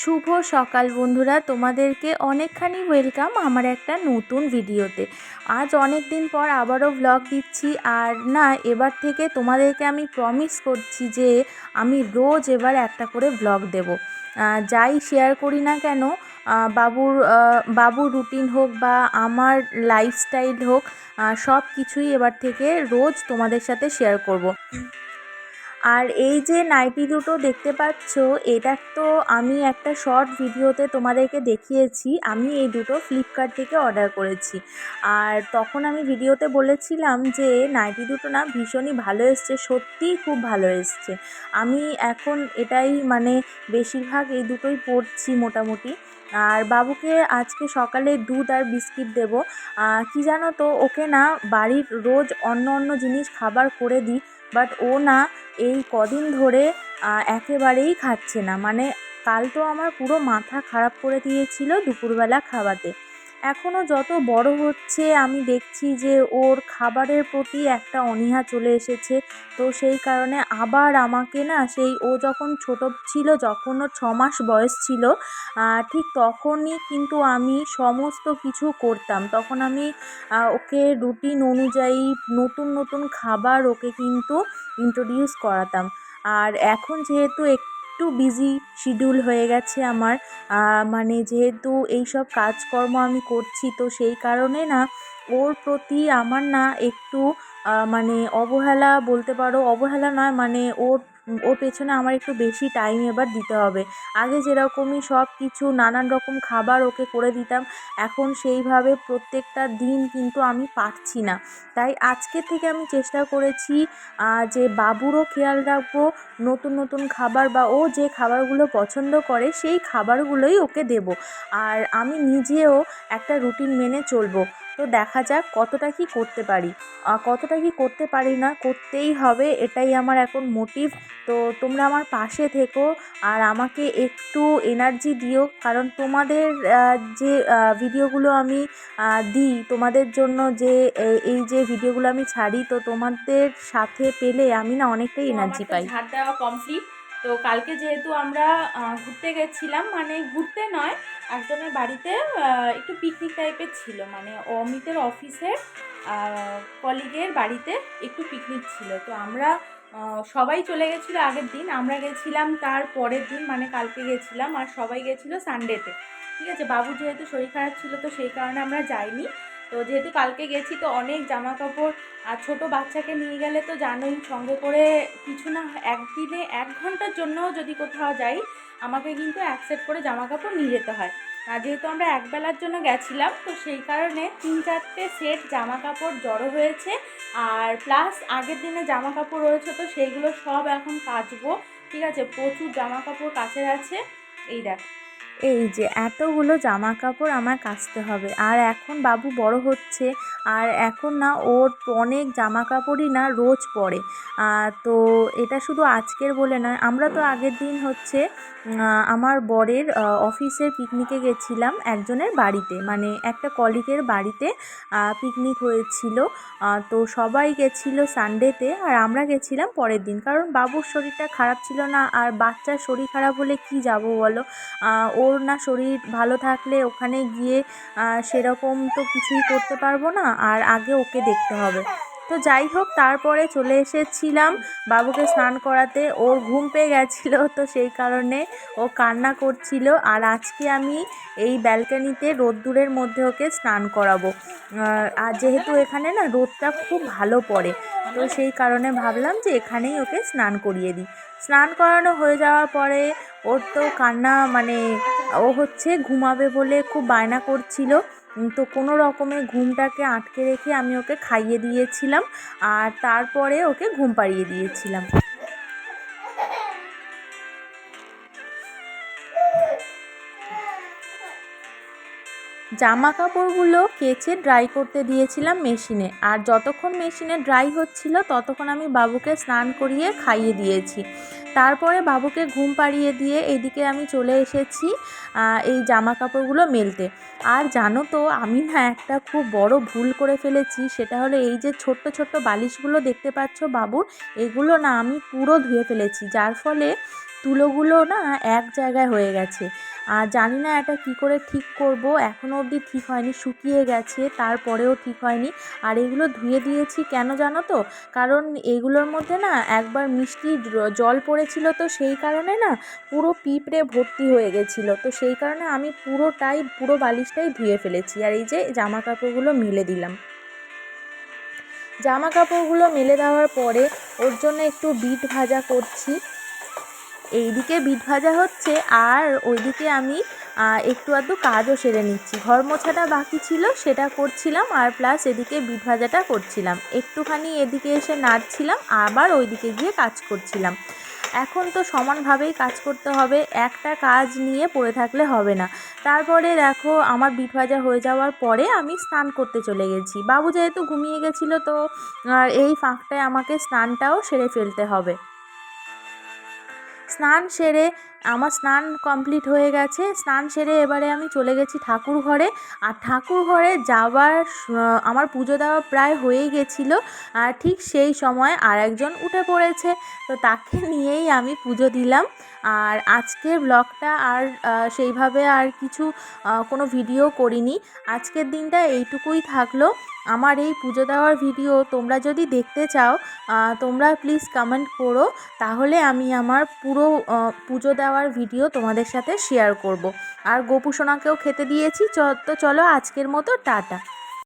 শুভ সকাল বন্ধুরা, তোমাদেরকে অনেকখানি ওয়েলকাম আমার একটা নতুন ভিডিওতে আজ অনেক দিন পর আবারও ব্লগ দিচ্ছি, আর না, এবার থেকে তোমাদেরকে আমি প্রমিস করছি যে আমি রোজ এবার একটা করে ব্লগ দেব যাই শেয়ার করি না কেন বাবুর বাবুর রুটিন হোক বা আমার লাইফস্টাইল হোক সব কিছুই এবার থেকে রোজ তোমাদের সাথে শেয়ার করব। আর এই যে নাইটি দুটো দেখতে পাচ্ছ, এটা তো আমি একটা শর্ট ভিডিওতে তোমাদেরকে দেখিয়েছি। আমি এই দুটো ফ্লিপকার্ট থেকে অর্ডার করেছি। আর তখন আমি ভিডিওতে বলেছিলাম যে নাইটি দুটো না ভীষণই ভালো এসছে, সত্যিই খুব ভালো এসছে। আমি এখন এটাই মানে বেশিরভাগ এই দুটোই পরছি মোটামুটি। আর বাবুকে আজকে সকালে দুধ আর বিস্কিট দেবো। কি জানো তো, ওকে না বাড়ির রোজ অন্য অন্য জিনিস খাবার করে দিই। বাট ও না এই কদিন ধরে একেবারেই খাচ্ছে না। মানে কাল তো আমার পুরো মাথা খারাপ করে দিয়েছিল দুপুরবেলা খাওয়াতে। এখনও যত বড় হচ্ছে, আমি দেখছি যে ওর খাবারের প্রতি একটা অনীহা চলে এসেছে। তো সেই কারণে আবার আমাকে না সেই ও যখন ছোট ছিল, যখন ও ছ মাস বয়স ছিল ঠিক তখনই কিন্তু আমি সমস্ত কিছু করতাম। তখন আমি ওকে রুটিন অনুযায়ী নতুন নতুন খাবার ওকে কিন্তু ইন্ট্রোডিউস করাতাম। আর এখন যেহেতু একটু বিজি শিডিউল হয়ে গেছে আমার। মানে যেহেতু এইসব কাজকর্ম আমি করছি, তো সেই কারণে না, ওর প্রতি আমার না একটু মানে অবহেলা বলতে পারো, অবহেলা নয় মানে ওর ওর পেছনে আমার একটু বেশি টাইম এবার দিতে হবে। আগে যেরকমই সব কিছু, নানান রকম খাবার ওকে করে দিতাম, এখন সেইভাবে প্রত্যেকটা দিন কিন্তু আমি পারছি না। তাই আজকে থেকে আমি চেষ্টা করেছি যে বাবুরও খেয়াল রাখব, নতুন নতুন খাবার বা ও যে খাবারগুলো পছন্দ করে সেই খাবারগুলোই ওকে দেবো। আর আমি নিজেও একটা রুটিন মেনে চলবো। তো দেখা যাক কতটা কি করতে পারি। কতটা কি করতে পারি না করতেই হবে এটাই আমার এখন মোটিভ তো তোমরা আমার পাশে থেকো আর আমাকে একটু এনার্জি দিও কারণ তোমাদের যে ভিডিওগুলো আমি দিই তোমাদের জন্য যে এই যে ভিডিওগুলো আমি ছাড়ি তো তোমাদের সাথে পেলে আমি না অনেকটাই এনার্জি পাই। ঝাড় দেওয়া কমপ্লিট তো কালকে যেহেতু আমরা ঘুরতে গেছিলাম মানে ঘুরতে নয়, একজনের বাড়িতে একটু পিকনিক টাইপের ছিল। মানে অমিতের অফিসের কলিগের বাড়িতে একটু পিকনিক ছিল। তো আমরা সবাই চলে গেছিল আগের দিন। আমরা গেছিলাম তার পরের দিন মানে কালকে গেছিলাম। আর সবাই গেছিল সানডেতে ঠিক আছে বাবু যেহেতু শরীর খারাপ ছিল, তো সেই কারণে আমরা যাইনি। তো যেহেতু কালকে গেছি, তো অনেক জামা কাপড় আর ছোটো বাচ্চাকে নিয়ে গেলে তো জানোই সঙ্গে করে কিছু না, একদিনে এক ঘণ্টার জন্যও যদি কোথাও যাই, আমাকে কিন্তু এক সেট করে জামা কাপড় নিয়ে যেতে হয়। আর যেহেতু আমরা একবেলার জন্য গেছিলাম, তো সেই কারণে তিন চারটে সেট জামা কাপড় জড়ো হয়েছে। আর প্লাস আগের দিনে জামা কাপড় রয়েছে, তো সেইগুলো সব এখন কাচবো। ঠিক আছে, প্রচুর জামা কাপড় কাচের আছে। এই দেখ। এই যে এতগুলো জামা কাপড় আমার কাচতে হবে। আর এখন বাবু বড় হচ্ছে, আর এখন না ওর অনেক জামা কাপড়ই না রোজ পরে। তো এটা শুধু আজকের বলে নয়, আমরা তো আগের দিন হচ্ছে আমার বরের অফিসের পিকনিকে গেছিলাম একজনের বাড়িতে। মানে একটা কলিগের বাড়িতে পিকনিক হয়েছিল। তো সবাই গেছিল সানডেতে আর আমরা গেছিলাম পরের দিন। কারণ বাবুর শরীরটা খারাপ ছিল না, আর বাচ্চার শরীর খারাপ হলে কি যাব বলো? ওর না শরীর ভালো থাকলে ওখানে গিয়ে সেরকম তো কিছুই করতে পারব না। আর আগে ওকে দেখতে হবে। তো যাই হোক, তারপরে চলে এসেছিলাম বাবুকে স্নান করাতে। ওর ঘুম পেয়ে গেছিল তো সেই কারণে ও কান্না করছিল। আর আজকে আমি এই ব্যালকানিতে রোদ্দুরের মধ্যে ওকে স্নান করাবো। আর যেহেতু এখানে না রোদটা খুব ভালো পড়ে, তো সেই কারণে ভাবলাম যে এখানেই ওকে স্নান করিয়ে দিই। স্নান করানো হয়ে যাওয়ার পরে ওর তো কান্না মানে ও হচ্ছে ঘুমাবে বলে খুব বায়না করছিল। তো কোনো রকমে ঘুমটাকে আটকে রেখে আমি ওকে খাইয়ে দিয়েছিলাম আর তারপরে ওকে ঘুম পাড়িয়ে দিয়েছিলাম। জামা কাপড়গুলো কেচে ড্রাই করতে দিয়েছিলাম মেশিনে আর যতক্ষণ মেশিনে ড্রাই হচ্ছিল ততক্ষণ আমি বাবুকে স্নান করিয়ে খাইয়ে দিয়েছি। তারপরে বাবুকে ঘুম পাড়িয়ে দিয়ে এদিকে আমি চলে এসেছি এই জামা কাপড়গুলো মেলতে। আর জানো তো, আমি না একটা খুব বড় ভুল করে ফেলেছি, সেটা হলো এই যে ছোট্ট ছোট্ট বালিশগুলো দেখতে পাচ্ছ বাবুর এগুলো না আমি পুরো ধুয়ে ফেলেছি, যার ফলে তুলোগুলো না এক জায়গায় হয়ে গেছে। আর জানি না এটা কী করে ঠিক করব এখনও অবধি ঠিক হয়নি, শুকিয়ে গেছে, তারপরেও ঠিক হয়নি। আর এগুলো ধুয়ে দিয়েছি কেন জানো তো? কারণ এগুলোর মধ্যে না একবার মিষ্টি জল পড়েছিল তো সেই কারণে না পুরো পিঁপড়ে ভর্তি হয়ে গেছিল। তো সেই কারণে আমি পুরোটাই, পুরো বালিশটাই ধুয়ে ফেলেছি। আর এই যে জামা কাপড়গুলো মেলে দিলাম। জামা কাপড়গুলো মেলে দেওয়ার পরে ওর জন্য একটু বিট ভাজা করছি। এইদিকে বিট ভাজা হচ্ছে আর ওইদিকে আমি একটু আধটু কাজও সেরে নিচ্ছি। ঘর মোছাটা বাকি ছিল, সেটা করছিলাম আর প্লাস এদিকে বিট ভাজাটা করছিলাম। একটুখানি এদিকে এসে নাড়ছিলাম, আবার ওইদিকে গিয়ে কাজ করছিলাম। এখন তো সমানভাবেই কাজ করতে হবে, একটা কাজ নিয়ে পড়ে থাকলে হবে না। তারপরে দেখো, আমার বিট ভাজা হয়ে যাওয়ার পরে আমি স্নান করতে চলে গেছি। বাবু যেহেতু ঘুমিয়ে গেছিল তো এই ফাঁকটায় আমাকে স্নানটাও সেরে ফেলতে হবে। স্নান সেরে আমার স্নান কমপ্লিট হয়ে গেছে। স্নান সেরে এবারে আমি চলে গেছি ঠাকুর ঘরে। আর ঠাকুর ঘরে যাওয়ার আমার পুজো দেওয়া প্রায় হয়েই গেছিল। আর ঠিক সেই সময় আর একজন উঠে পড়েছে। তো তাকে নিয়েই আমি পুজো দিলাম। আর আজকের ব্লগটা আর সেইভাবে আর কিছু কোনো ভিডিও করিনি। আজকের দিনটা এইটুকুই থাকল। আমার এই পুজো দেওয়ার ভিডিও তোমরা যদি দেখতে চাও তোমরা প্লিজ কমেন্ট করো, তাহলে আমি আমার পুরো পুজো দেওয়ার ভিডিও তোমাদের সাথে শেয়ার করব। আর গোপুসোনাকেও খেতে দিয়েছি তো চলো আজকের মতো টাটা।